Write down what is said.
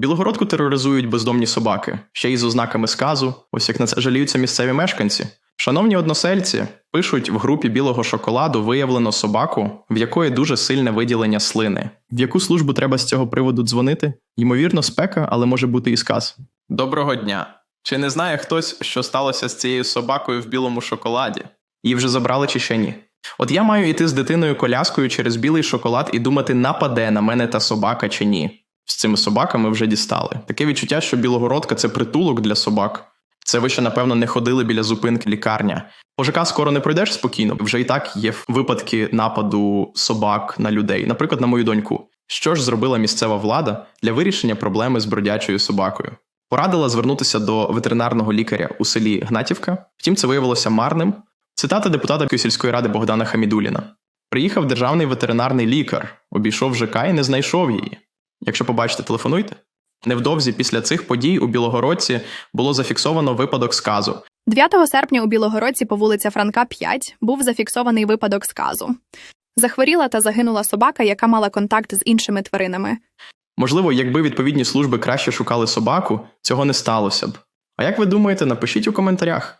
Білогородку тероризують бездомні собаки, ще й з ознаками сказу, ось як на це жаліються місцеві мешканці. Шановні односельці, пишуть в групі білого шоколаду виявлено собаку, в якої дуже сильне виділення слини. В яку службу треба з цього приводу дзвонити? Ймовірно, спека, але може бути і сказ. Доброго дня. Чи не знає хтось, що сталося з цією собакою в білому шоколаді? Її вже забрали чи ще ні? От я маю йти з дитиною коляскою через білий шоколад і думати, нападе на мене та собака чи ні. З цими собаками вже дістали. Таке відчуття, що Білогородка це притулок для собак. Це ви ще, напевно, не ходили біля зупинки лікарня. По ЖК скоро не пройдеш спокійно. Вже і так є випадки нападу собак на людей, наприклад, на мою доньку. Що ж зробила місцева влада для вирішення проблеми з бродячою собакою? Порадила звернутися до ветеринарного лікаря у селі Гнатівка. Втім, це виявилося марним. Цитата депутата сільської ради Богдана Хамідуліна: Приїхав державний ветеринарний лікар, обійшов ЖК і не знайшов її. Якщо побачите, телефонуйте. Невдовзі після цих подій у Білогородці було зафіксовано випадок сказу. 9 серпня у Білогородці по вулиця Франка 5 був зафіксований випадок сказу. Захворіла та загинула собака, яка мала контакт з іншими тваринами. Можливо, якби відповідні служби краще шукали собаку, цього не сталося б. А як ви думаєте, напишіть у коментарях.